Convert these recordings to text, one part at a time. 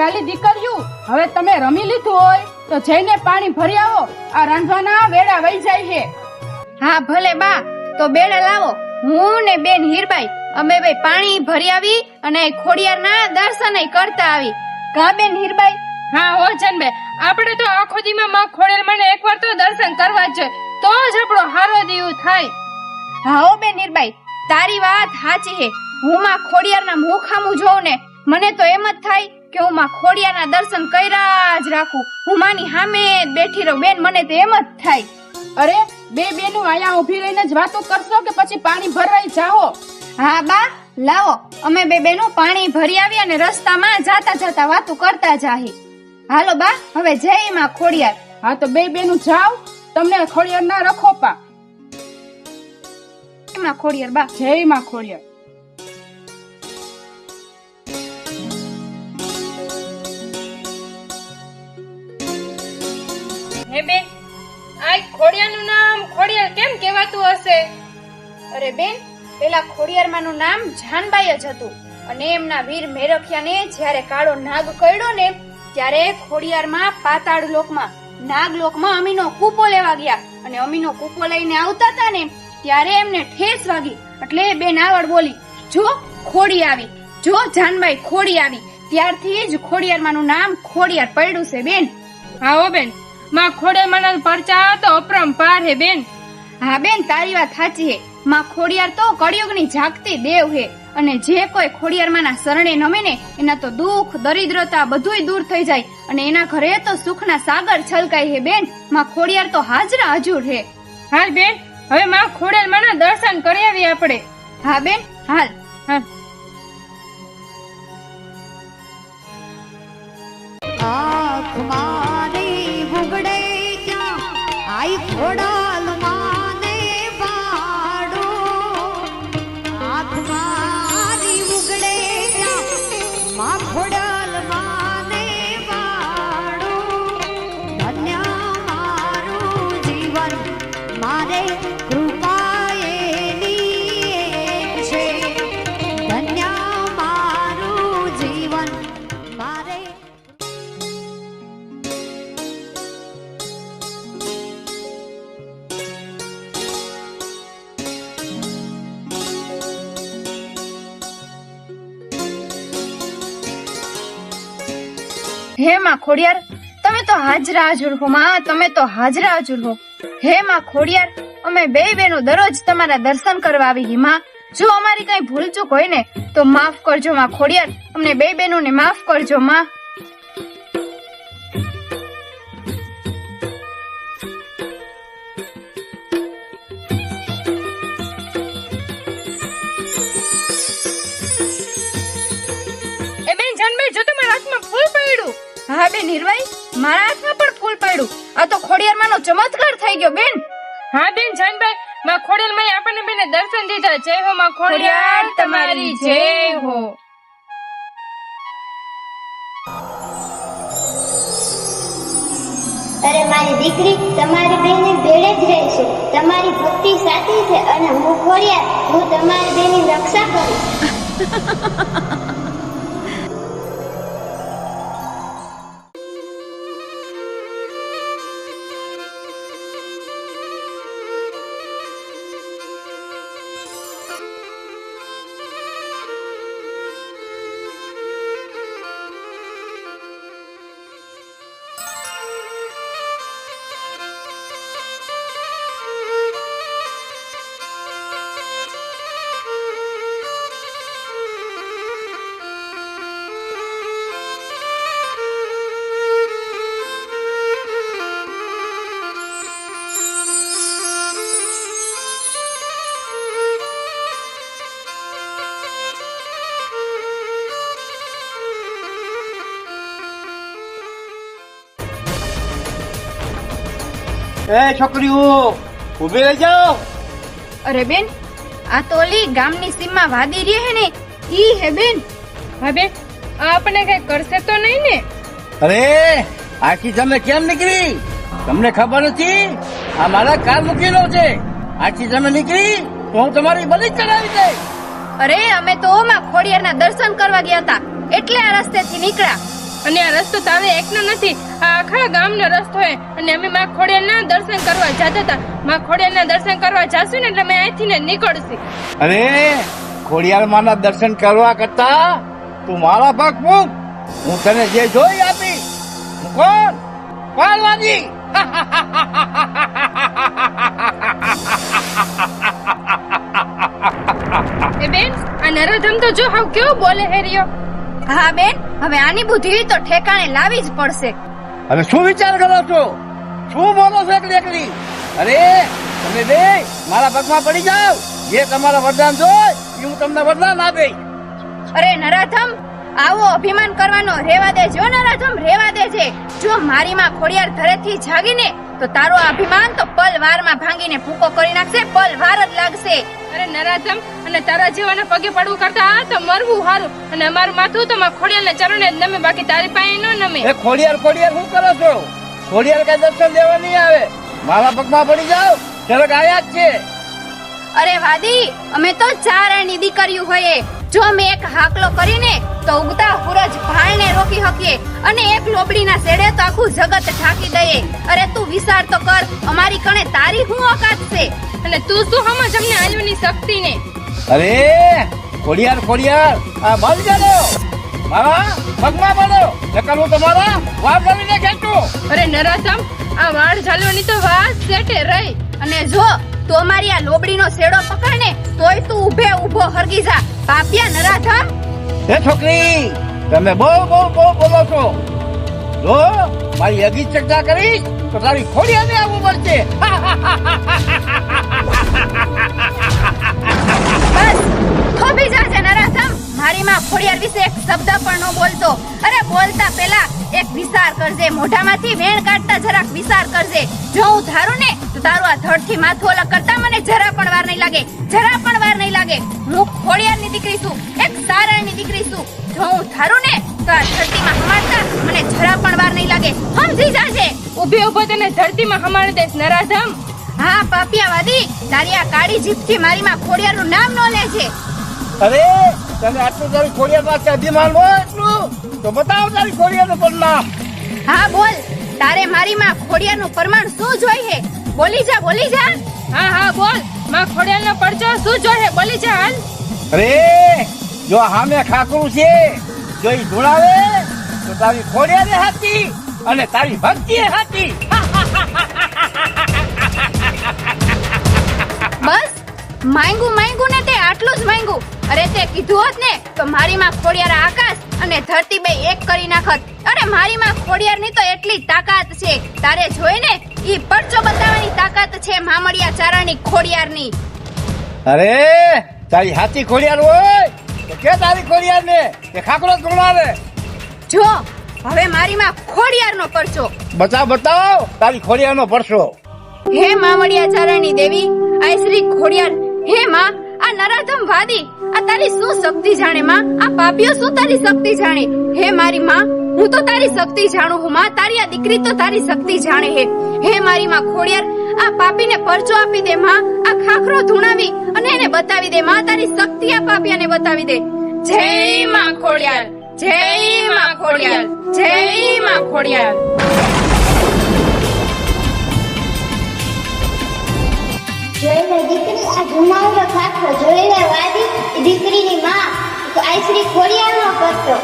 વાલી દીકરીઓ હવે તમે રમી લીધું હોય તો જઈને પાણી ભરી આવો. આ રાંધવાના વેડા વહી જાય છે. હા ભલે બા તો બેડા લાવો. હું ને બેન હીરબાઈ અમે બે પાણી ભરી આવી અને ખોડિયારના દર્શન કરતા આવી. કા બેન હીરબાઈ? હા હો જનબે આપણે તો આખો દીમાં માં ખોડેલ મને એકવાર તો દર્શન કરવા જ તો જ આપણો હારો દીવ થાય. હા હો બેન હીરબાઈ તારી વાત સાચી હે હું માં ખોડિયારના મુખામું જોઉં ને મને તો એમ જ થાય કે હું માં ખોડિયારના દર્શન કર્યા જ રાખું. હું માની હામે બેઠી રહું. બેન મને તો એમ જ થાય. અરે બે બેનું અહીંયા ઊભી રહીને જ વાતો કરશો કે પછી પાણી ભરવાઈ જાઓ? હા બા લાવો. અમે બે બેનું પાણી ભરી આવી અને રસ્તામાં જાતા જાતા વાતો કરતા જાહી. હાલો બા હવે જય માં ખોડિયાર. હા તો બે બેનું જાઓ. તમને ખોડિયાર ના રખો પા માં ખોડિયાર બા. જય માં ખોડિયાર. ખોડિયાર કેમ કહેવાતું હશે? અરે બેન, પેલા ખોડિયારમાંનું નામ જાનબાઈ જ હતું. અને એમના વીર મેરખિયાને જ્યારે કાળો નાગ કરડ્યો ને, ત્યારે ખોડિયારમાં પાતાળ લોકમાં, નાગ લોકમાં અમીનો કૂપો લેવા ગયા. અને અમીનો કૂપો લઈને આવતા હતા ને, ત્યારે એમને ઠેસ વાગી. એટલે બેન આવડ બોલી, જો ખોડી આવી, જો જાનબાઈ ખોડી આવી, ત્યારથી જ ખોડિયારમાંનું નામ ખોડિયાર પડ્યું છે બેન. હો બેન માં ખોડેલ મને પરચા તો અપરંપાર હે બેન. હા બેન તારી વાત સાચી હે. માં ખોડિયાર તો કળિયુગની જાગતી દેવ હે અને જે કોઈ ખોડિયારમાંના શરણે નમે ને એના તો દુઃખ દરિદ્રતા બધુંય દૂર થઈ જાય અને એના ઘરે તો સુખના સાગર છલકાય હે બેન. માં ખોડિયાર તો હાજરા હજુર હે. હાલ બેન હવે માં ખોડેલ મને દર્શન કરી આવી આપણે. હા બેન હાલ. હા. આંખ મારી બુગડે ત્યાં આઈ ખોડાલ માં ખોડિયાર તમે તો હાજરા હજુર હો, માં, તમે તો હાજરા હજુર હો. હે માં ખોડિયાર અમે બે બેનો દરરોજ તમારા દર્શન કરવા આવી હી, માં. જો અમારી કઈ ભૂલચૂક હોય ને, તો માફ કરજો માં ખોડિયાર અમને બે બહેનોને માફ કરજો, માં. બેન નિર્વાઈ મારા હાથમાં પણ ફૂલ પડ્યું. આ તો ખોડિયાર નો ચમત્કાર થઈ ગયો બેન. હા બેન જાનભાઈ માં મને આપણને બેને દર્શન દીધા. જય હો માં ખોડિયાર તમારી જય હો. અરે મારી દીકરી તમારી બેને ભેળે જ રહેશે તમારી ભક્તિ સાચી છે અને હું ખોડિયાર હું તમારી બેની રક્ષા કરીશ એ છોકરીઓ ઊભી રહી જાઓ અરે બેન આ તો ઓલી ગામની સીમમાં વાદી રહી હે ને ઈ હે બેન. હા બેન આ આપણે કઈ કરશે તો નહીં ને? અરે આખી તમે કેમ નીકળી? તમને ખબર નથી? આ મારા કાર મૂકેલો છે. આખી તમે નીકળી તો હું તમારી બલી ચડાવી દઈશ. અરે અમે તો ઓમાં ખોડિયારના દર્શન કરવા ગયા હતા. એટલે આ રસ્તેથી નીકળ્યા. અને આ રસ્તો તારે એકનો નથી. આ આખા ગામનો રસ્તો હે. અને અમે માં ખોડિયારના દર્શન કરવા જતા હતા. માં ખોડિયારના દર્શન કરવા જાશું ને એટલે અમે અહીંથી ને નીકળશું. અરે ખોડિયાર માના દર્શન કરવા કરતા તું મારા પગ મૂક. હું તને જે જોઈ આપી હું કોણ? પાર્વતી! એ બેન આ નરોધમ તો જો હાવ કેવો બોલે હે રહ્યો. હા બેન હવે આની બુદ્ધિ તો ઠેકાણે લાવી જ પડશે. હવે શું વિચાર કરો છો? શું બોલો છો એકલી એકલી? અરે તમે બે મારા પગમાં પડી જાઓ. જે તમારા વરદાન જોય એ હું તમને વરદાન આપી અરે નરાધમ આવો અભિમાન કરવાનો રેવા દે જો નરાધમ રેવા દે છે જો મારી માં ખોડિયાર ધરેથી જાગીને તો તારો અભિમાન તો પલ વારમાં ભાંગીને ભૂકો કરી નાખશે પલ વાર જ લાગશે. અરે નરાધમ અને તારા જેવાના પગે પડવું કરતા આ તો મરવું હારું. અને અમારું માથું તો માં ખોડિયાના ચરણે જ નમે બાકી તારી પાસે ન નમે. એ ખોડિયાર ખોડિયાર શું કરો છો? ખોડિયાર કઈ દર્શન દેવા નહીં આવે. મારા પગમાં પડી જાઓ. જરાક આયા જ છે. અરે વાદી અમે તો ચારણી દીકરીયું દીકરીઓ હોઈએ. જો અમે એક હાકલો કરીને તો ઉગતા સૂરજ ભાળને રોકી શકીએ. અને એક લોબડીના શેડે તો આખું જગત ઢાંકી દઈએ. અરે તું વિચાર તો કર અમારી કણે તારી હું ઓકાત છે? અને તું શું સમજ અમને આયુની શક્તિ ને અરે ખોડિયાર ખોડિયાર આ બંધ કરો મારા પગમાં પડો નકર હું તમારા વાળ કરીને ખેંચું. અરે નરાધમ આ વાળ ઝાલવાની તો વાત સેટે રહી. અને જો તું અમારી આ લોબડીનો શેડો પકડ ને તોય તું ઊભે ઊભો હરગી જા. પાપિયા નરાધમ એ છોકરી તમે બહુ બહુ બહુ બોલો છો. જો મારી અગી ચર્ચા કરીશ તો તારી ખોડિયાને આવવું પડશે મારી વિશે એક શબ્દ પણ ન બોલતો. અરે બોલતા પહેલા એક વિચાર કરજે મોઢામાંથી વેણ કાઢતા જરાક વિચાર કરજે. જો હું ધારું ને તો તારું આ ધડથી માથું અલગ કરતા મને જરા પણ વાર નહીં લાગે જરા પણ વાર નહીં લાગે. હું ખોડિયારની દીકરી છું એક સારાની દીકરી છું. જો હું ધારું ને તો આ ધરતીમાં હમાડતા મને જરા પણ વાર નહીં લાગે. સમજી જાજે. ઊભી ઊભો તને ધરતીમાં હમાડી દેશ નરાધમ. હા પાપિયાવાદી તારી આ કાળી જીભથી મારી માં ખોડિયારનું નામ ન લે છે અરે! તને આટલું તારી ખોડિયા પાસે અભિમાન હોય? એટલું તો બતાવો તારી ખોડિયાનો પરિણામ. હા બોલ. તારે મારી માં ખોડિયાનું પ્રમાણ શું જોઈએ? બોલી જા બોલી જા. હા હા બોલ. માં ખોડિયાલનો પરચો શું જોઈએ? બોલી જા હાલ. અરે જો હામે ખાકરું છે જો ઈ ધૂળાવે તો તારી ખોડિયારે હાથી અને તારી ભક્તિ હાથી. બસ માંગુ માંગુ ને તે આટલું જ માંગુ. અરે તે કીધું હોત ને તો મારી માં ખોડિયાર આકાશ અને ધરતી બે એક કરી નાખત. અરે મારી માં ખોડિયાર ની તો એટલી તાકાત છે. તારે જોઈ ને ઈ પરચો બતાવવાની તાકાત છે મામડિયા ચારાની ખોડિયારની. અરે તારી હાથી ખોડિયાર હોય? તો કે તારી ખોડિયાર ને કે ખાકરો ગુણાવે જો હવે મારી માં ખોડિયારનો પરચો. બતાવ બતાવ તારી ખોડિયાર નો પરચો. હે મામડિયા ચારાની દેવી આ શ્રી ખોડિયાર હે માં આ નરાધમ વાદી, આ તારી શું શક્તિ જાણે માં? આ પાપીઓ શું તારી શક્તિ જાણે? હે મારી માં, હું તો તારી શક્તિ જાણું હું, માં, તારી આ દીકરી તો તારી શક્તિ જાણે હે. હે મારી માં ખોડિયાર, આ પાપીને પરચો આપી દે માં, આ ખાખરો ધૂણાવી અને એને બતાવી દે માં, તારી શક્તિ આ પાપિયાને બતાવી દે. જય માં ખોડિયાર, જય માં ખોડિયાર, જય માં ખોડિયાર. જોઈને દીકરી આ ધુમાડો ખાખરો જોઈને વાદી દીકરીની માં તો આ શ્રી ખોડિયારનો કરતો.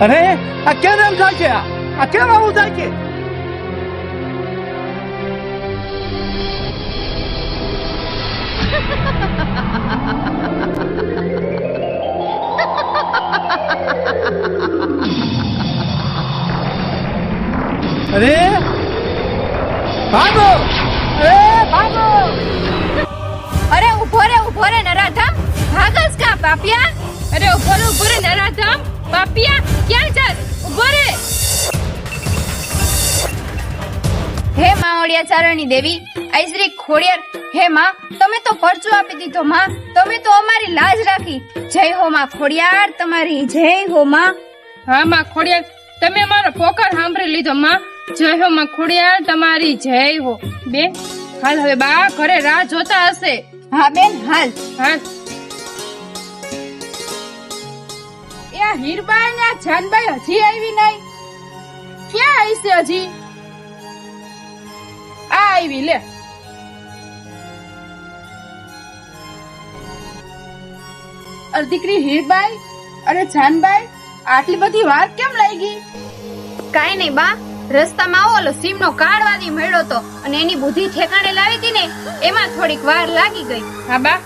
અરે, આ કેમ એમ થાય છે આ કેમ આવું થાય છે? અરે, ભાગો! અરે ભાગો! અરે ઊભો રે ઊભો રે, નરાધમ! ભાગસ કા પાપિયા અરે ઊભો રે ઊભો રે, નરાધમ! પાપિયા ક્યાં ચાલ ઊભો રે! હે માવડિયા ચારણી દેવી આઈશ્રી ખોડિયાર હે માં તમે તો પરચો આપી દીધો માં તમે તો અમારી લાજ રાખી. જય હો માં ખોડિયાર તમારી જય હો માં. હા માં ખોડિયાર તમે મારો પોકાર સાંભળી લીધો માં. જય હો માં ખોડિયાર તમારી જય હો. બે હાલ હવે બા ઘરે રાહ જોતા હશે. હા બેન હાલ. હાલ. હીરબાઈ ને જાનબાઈ હજી આવી નહીં. ક્યાં આવી છે હજી? આવી લે. અરે દીકરી હીરબાઈ અરે જાનબાઈ આટલી બધી વાર કેમ લાગી? કાઈ નહીં બા રસ્તામાં ઓલો સીમનો કાળવાદી મળ્યો તો અને એની બુદ્ધિ ઠેકાણે લાવી હતી ને એમાં થોડીક વાર લાગી ગઈ. હા બા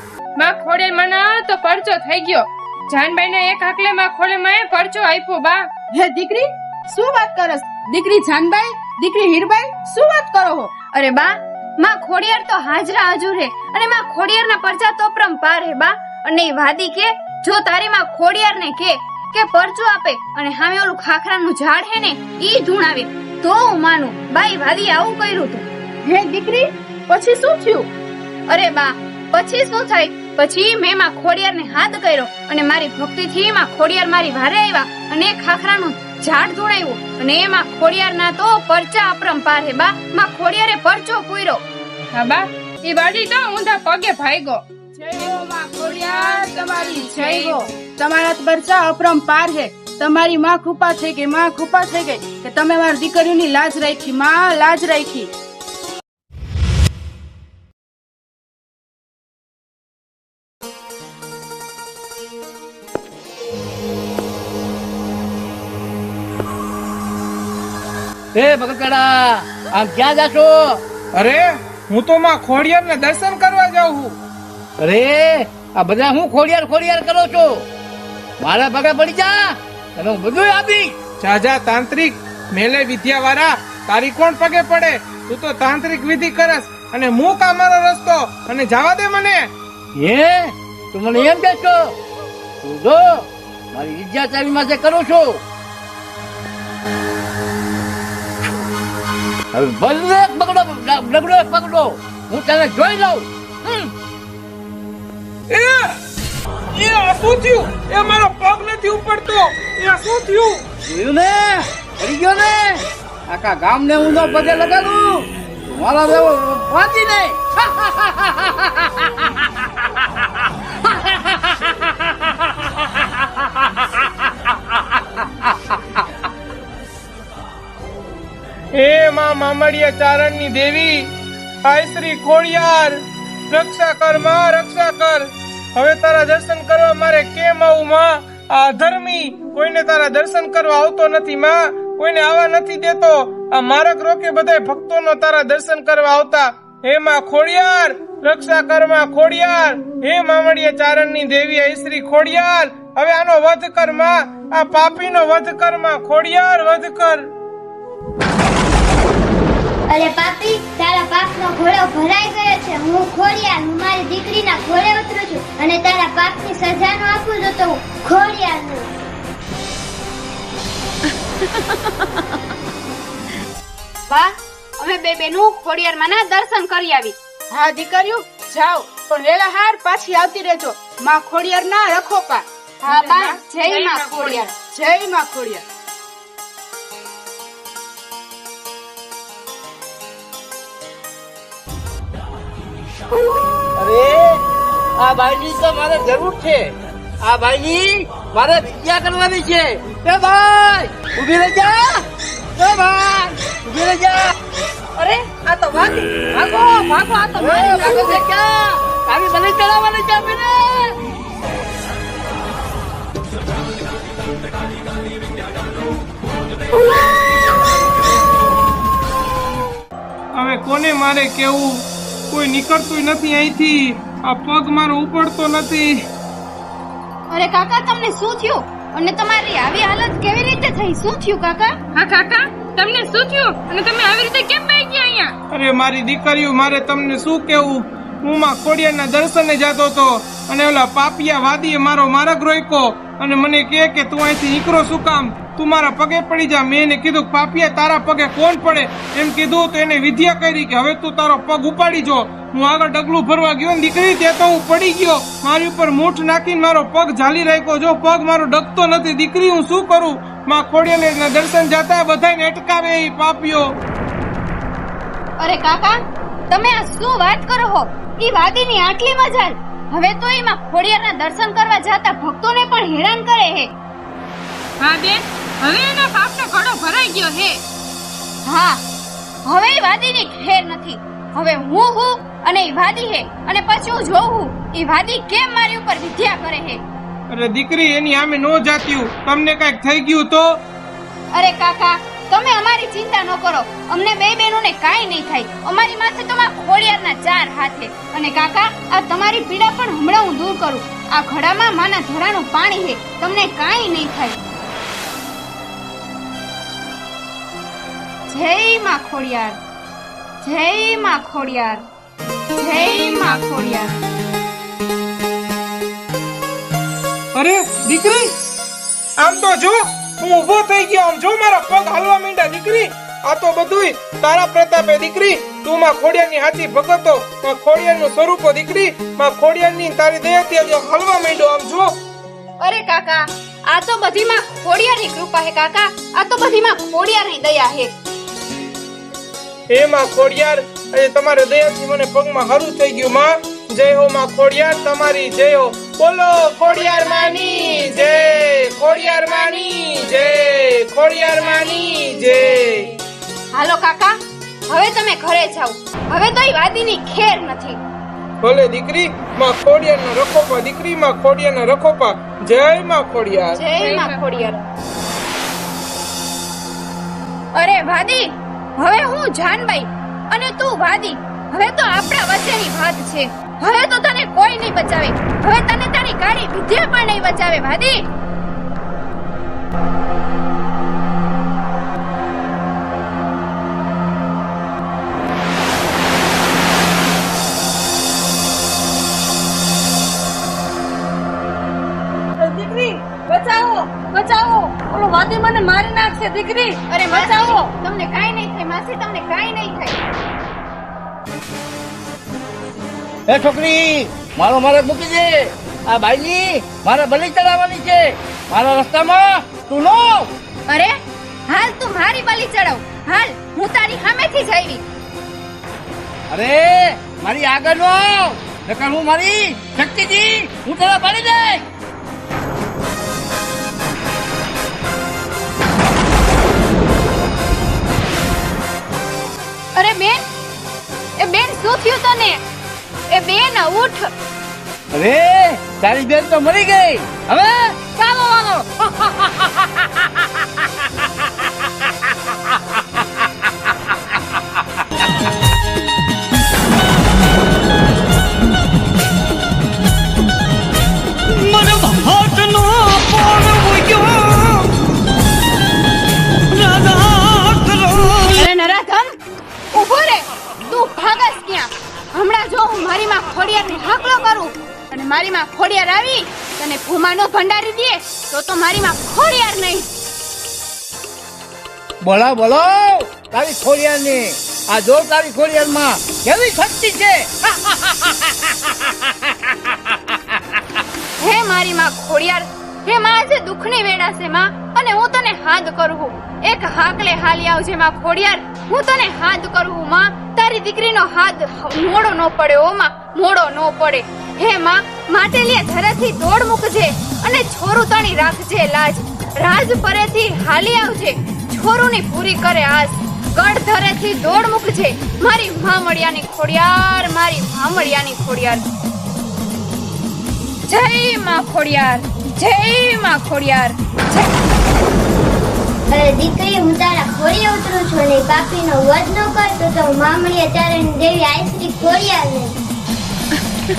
માં ખોડે મને તો પરચો થઈ ગયો. જાનબાઈ ને એક હાકલે માં ખોડે માં પરચો આપ્યો બા. હે દીકરી શું વાત કરસ? દીકરી જાનબાઈ દીકરી હીરબાઈ શું વાત કરો હો? અરે બા માં ખોડિયાર તો હાજરા હાજર હે અને માં ખોડિયારના પરચા તો પાર હે બા. અને એ વાદી કે જો તારી માં ખોડિયાર ને કે કે પરચું આપે અને સામે ઓલું ખાખરાનું ઝાડ હે ને ઈ ધૂણાવે. તો હું માનું બાઈ વાદી આવું કર્યું તું. હે દીકરી પછી શું થયું? અરે બા પછી શું થાય? પછી મેં માં ખોડિયાર ને હાથ કર્યો અને મારી ભક્તિ થી માં ખોડિયાર મારી વારે આવ્યા અને ખાખરાનું ઝાડ ધૂણાવ્યું અને એમાં ખોડિયાર ના તો પરચા અપરંપાર હે બા. માં ખોડિયારે પરચો પૂર્યો. હા બા એ વાડી તો ઊંધા પગે ભાઈગો જય હો માં ખોડિયાર તમારી જય હો. તમારા પરચા અપરંપાર હે. તમારી માં કૃપા થઈ ગઈ માં કૃપા થઈ ગઈ. કે તમે મારી દીકરીઓની લાજ રાખી માં લાજ રાખી. એ બગતડા આમ ક્યાં જાશો? અરે હું તો માં ખોડિયાર ને દર્શન કરવા જાઉં છું. અરે આ બધા હું ખોડિયાર ખોડિયાર કરો છો? મારા ભાગે પડી જા તને હું બધું આપી જાજા તાંત્રિક મેલે વિદ્યા વાળા તારી કોણ પગે પડે? તું તો તાંત્રિક વિધિ કરસ અને હું કા મારો રસ્તો અને જવા દે મને. હે તું મને એમ કે છો તું જો મારી વિદ્યા ચાવી માં કરું છું હવે ભલે બગડો બગડો પકડો. હું તને જોઈ લઉં. એ એ શું થયું? એ મારો પગ નથી ઉપડતો. એ શું થયું? જોયું ને? પડી ગયો ને? આખા ગામ ને ઊંધો પગે લગાડું. મારા દેવો વાંચી નહીં. હે માં મામડિયા ચારણની દેવી આય શ્રી ખોડિયાર, રક્ષા કરમાં, રક્ષા કર. હવે તારા દર્શન કરવા મારે કેમ આવું, માં? આ ધર્મી કોઈને તારા દર્શન કરવા આવતો નથી, માં. કોઈને આવા નથી દેતો. આ મારક રોકે બધા ભક્તોનો તારા દર્શન કરવા આવતા. હે માં ખોડિયાર, રક્ષા કરમાં ખોડિયાર. હે મામડિયા ચારણની દેવી આય શ્રી ખોડિયાર. હવે આનો વધ કર, માં. આ પાપીનો વધ કર, માં. ખોડિયાર, વધ કર. અરે પાપી તારા પાપનો ઘોડો ભરાઈ ગયો છે. હું ખોડિયાર હું મારી દીકરીના ઘોડે ઉતરું છું અને તારા પાપની સજાનો આપું છું તો હું ખોડિયારનું વાહ અમે બે બેનું ખોડિયાર માં ના દર્શન કરી આવી. હા દીકરીઓ જાઓ પણ વેલા હાર પાછી આવતી રહેજો. માં ખોડિયાર ના રખો પા હા બા. જય માં ખોડિયાર. જય માં ખોડિયાર. અરે, આ ભાઈની તો મારે જરૂર છે. આ ભાઈની મારે વિદ્યા કરવાની છે. એ ભાઈ ઊભી રહી જા. એ ભાઈ ઊભી રહી જા. અરે, આ તો વાગી ભાગો ભાગો આ તો એ ભાગો છે ક્યાં? તારી બલી ચડાવવાની છે આપીને હવે કોને મારે કેવું કોઈ નીકળતું નથી અહીંથી. આ પગ મારો ઉપડતો નથી. અરે કાકા તમને શું થયું? અને તમારી આવી હાલત કેવી રીતે થઈ? શું થયું કાકા? હા કાકા તમને શું થયું? અને તમે આવી રીતે કેમ બેસી ગયા અહીંયા? અરે મારી દીકરીઓ મારે તમને શું કેવું હું માં ખોડિયારના દર્શને જતો હતો. અને ઓલા પાપિયા વાદીએ મારો માર્ગ રોક્યો. અને મને કહે કે તું અહીંથી નીકળો શું કામ? તું મારા પગે પડી જા. મેં એને કીધું, પાપિયા, તારા પગે કોણ પડે? એમ કીધું તો એને વિદ્યા કરી કે, હવે તું તારો પગ ઉપાડી જો. હું આગળ ડગલું ભરવા ગયો દીકરી, તે તો હું પડી ગયો. મારી ઉપર મૂઠ નાખીને મારો પગ ઝાલી રાખ્યો. જો પગ મારો ડગતો નથી, દીકરી, હું શું કરું? માં ખોડિયારના દર્શન જતા બધાને અટકાવે એ પાપીઓ. અરે કાકા, તમે આ શું વાત કરો હો? ઈ વાદીની આટલી મજાલ. હવે તો એમાં ખોડિયારના દર્શન કરવા જતા ભક્તોને પણ હેરાન કરે હે. હા બેન હવે એના પાપનો ઘડો ભરાઈ ગયો હે. હા હવે એ વાદીની ખેર નથી. હવે હું હું અને એ વાદી હે અને પછી હું જોઉં હું ઈ વાદી કેમ મારી ઉપર વિદ્યા કરે હે? અરે દીકરી એની સામે નો જાત્યું. તમને કંઈક થઈ ગયું તો? અરે કાકા તમે અમારી ચિંતા ન કરો. અમને બે બહેનોને કાંઈ નહીં થાય. અમારી માથે તો માં ખોડિયારના ચાર હાથ અને કાકા, આ તમારી પીડા પણ હમણાં હું દૂર કરું. આ ઘડામાં માના ધરાનું પાણી છે. તમને કાંઈ નહીં થાય. જય માં ખોડિયાર. જય માં ખોડિયાર. જય માં ખોડિયાર. અરે, દીકરી? આમ તો જો. હું ઊભો થઈ ગયો. આમ જો મારા પગ હાલવા માંડ્યા દીકરી? આ તો બધુંય તારા પ્રતાપે દીકરી. તું માં ખોડિયાની હાથી ભગતો માં ખોડિયાનું સ્વરૂપો દીકરી. માં ખોડિયારની તારી દયાથી આજે હાલવા માંડ્યો આમ જો. અરે કાકા આ તો બધીમાં ખોડિયાની કૃપા હે કાકા. આ તો બધીમાં ખોડિયાની દયા હે. હે માં ખોડિયાર આજે તમારે દયાથી મને પગમાં હરું થઈ ગયું માં. જય હો માં ખોડિયાર તમારી જય હો બોલો ખોડિયાર માની જય ખોડિયાર માની જય ખોડિયાર માની જય હાલો કાકા હવે તમે ઘરે જાઓ. હવે તો એ વાદીની ખેર નથી. ભલે દીકરી માં ખોડિયાર નો રખોપા દીકરી માં ખોડિયાર ના રખોપા. જય માં ખોડિયાર. જય માં ખોડિયાર. અરે વાદી હવે હું જાનબાઈ અને તું વાદી. હવે તો આપણા વચ્ચેની વાત છે. હવે તો તને કોઈ નહીં બચાવે. હવે તને તારી કાળી વિદ્યા પણ નહીં બચાવે ભાદી દીકરી બચાવો બચાવો. ઓલો વાદી મને મારી નાખશે દીકરી. અરે બચાવો. તમને કાઈ નહીં થાય માસી તમને કાઈ નહીં થાય. એ છોકરી મારો મારે મૂકી દે. આ ભાઈજી મારે બલી ચડાવવાની છે. મારા રસ્તામાં તું નો. અરે હાલ તું મારી બલી ચડાવ. હાલ હું તારી સામેથી જ આવી. અરે મારી આગળ નો. નકર હું મારી શક્તિજી હું તને પાડી દે અરે બેન એ બેન શું થયું તને? એ બેન ઉઠ. અરે તારી બેન તો મરી ગઈ. હવે ચાલો વાલો. ખોડિયારને હાકલો કરું. અને મારી માં ખોડિયાર આવી તને ભૂમાનો ભંડારી દે તો તો મારી માં ખોડિયાર નહીં. બોલો બોલો તારી ખોડિયાર ની આ જો તારી ખોડિયાર માં કેવી શક્તિ છે? હે મારી માં ખોડિયાર હે માં આજે દુઃખની વેળા છે માં અને હું તને હાથ કરું. એક હાકલે હાલી આવજે માં ખોડિયાર હું તને હાથ કરું માં. તારી દીકરીનો હાથ મોડો ન પડ્યો માં. મોડો ન પડે. હે માં, માટે લે ધરેથી દોડ મૂકજે અને છોરું તણી રાખજે લાજ. રાજ પરેથી હાલી આવજે, છોરુની પૂરી કરે આજ. ગઢ ધરેથી દોડ મૂકજે, મારી મામડિયાની ખોડિયાર, મારી મામડિયાની ખોડિયાર. જય માં ખોડિયાર, જય માં ખોડિયાર, જય. અરે દીકરી, હું તારા ખોળીએ ઉતરું છું અને પાપીનો વધ ન કરતો તો મામણીયા ચારણ દેવી આઈશ્રી ખોડિયાર ને જય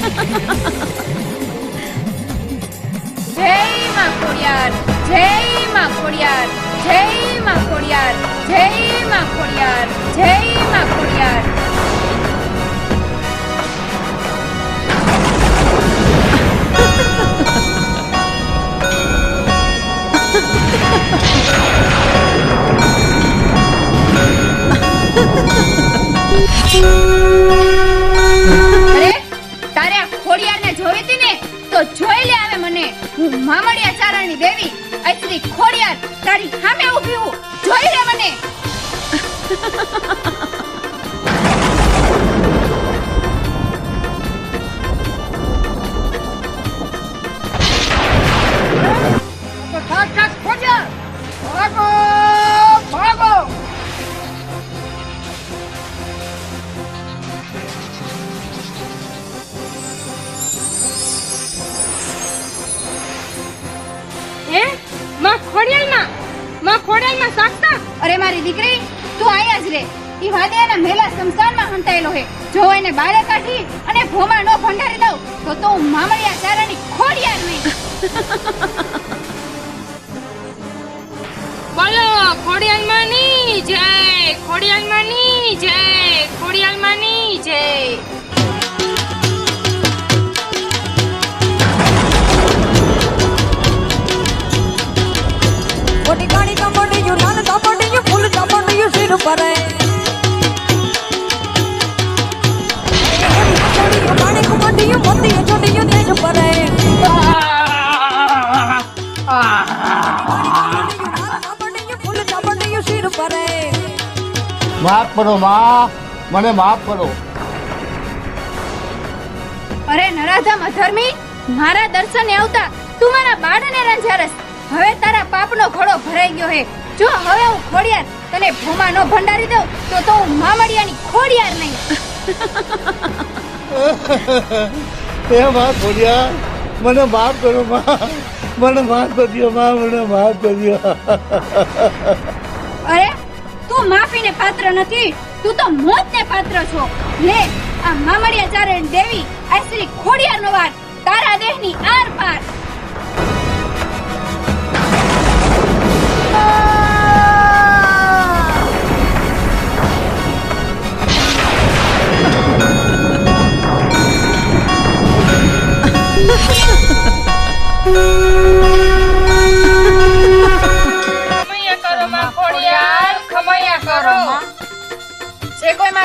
માં ખોડિયાર, જય માં ખોડિયાર, જય માં ખોડિયાર, જય માં ખોડિયાર, જય માં ખોડિયાર. અરે હું મામડિયા ચારણની દેવી આ શ્રી ખોડિયાર તારી સામે ઊભી હું. જોઈ રે મને. જો બારે કાઢી અને ભોમાં નો ભંડારી દઉં તો તો હું મામળિયા ચારાની ખોડિયાર નહીં. બોલો ખોડિયાલમાં ની જય ખોડિયાલમાં ની જય ખોડિયાલમાં ની જય. મોટી કાળી નાન નાનું યુ ફૂલ કમોડિયું સિર પર પાણી કમોડિયું મોતી તેજ પર ફૂલ કમોડિયું સિર પર માફ કરો માં. મને માફ કરો. અરે નરાધમ અધર્મી મારા દર્શને આવતા તું મારા બાળને રંજારસ. હવે તારા પાપનો ઘડો ભરાઈ ગયો હે. જો હવે હું ખોડિયાર તને ભૂમા નો ભંડારી દઉં તો તો હું મામડિયાની ખોડિયાર નહીં. એ માં ખોડિયા મને માફ કરો, માં. મને માફ કરજો માં. મને માફ કરજો અરે, તું માફીને પાત્ર નથી. તું તો મોતને પાત્ર છો. લે, આ મામડિયા ચારણ દેવી, આ શ્રી ખોડિયારનો વાર તારા દેહની આર પાર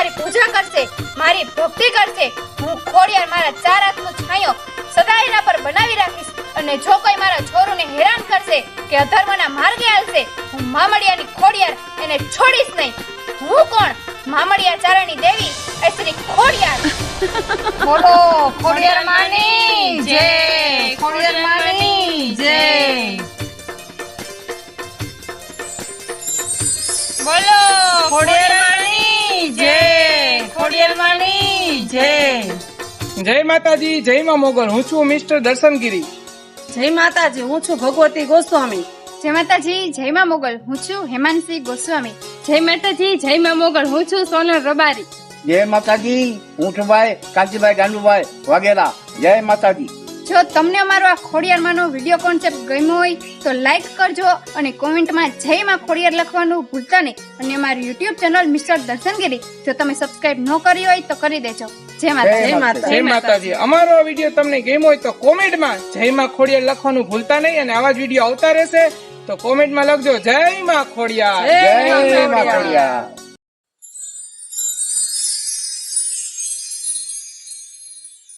મારી પૂજા કરશે મારી ભક્તિ કરશે હું ખોડિયાર મારા ચાર હાથનો છાંયો સદા એના પર બનાવી રાખીશ અને જો કોઈ મારા છોરુને હેરાન કરશે કે અધર્મના માર્ગે હાલશે હું મામડિયાની ખોડિયાર એને છોડીશ નહીં. હું કોણ? મામડિયા ચારણી દેવી એ શ્રી ખોડિયાર. બોલો ખોડિયાર માની જય. ખોડિયાર માની જય. બોલો ખોડિયાર જય. જય માતાજી જય માં મોગલ. હું છું મિસ્ટર દર્શનગીરી. જય માતાજી હું છું ભગવતી ગોસ્વામી. જય માતાજી જય માં મોગલ. હું છું હેમાંશી ગોસ્વામી. જય માતાજી જય માં મોગલ. હું છું સોનલ રબારી. જય માતાજી હું છું ભાઈ કાંતિભાઈ ગાંડુભાઈ વગેરા. જય માતાજી. જો તમને અમારો આ ખોડિયારમાંનો વીડિયો કોન્સેપ્ટ ગમ્યો હોય તો લાઈક કરજો અને કોમેન્ટમાં જયમાં ખોડિયાર લખવાનું ભૂલતા નહીં. અને અમારી યુટ્યુબ ચેનલ મિસ્ટર દર્શનગીરી જો તમે સબસ્ક્રાઇબ ન કરી હોય તો કરી દેજો. જય જય માતા માતાજી. અમારો આ વીડિયો તમને ગમ્યો હોય તો કોમેન્ટમાં જય માં ખોડિયાર લખવાનું ભૂલતા નહીં અને આવા જ વીડિયો આવતા રહેશે તો કોમેન્ટમાં લખજો જય માં ખોડિયાર. જય માં ખોડિયા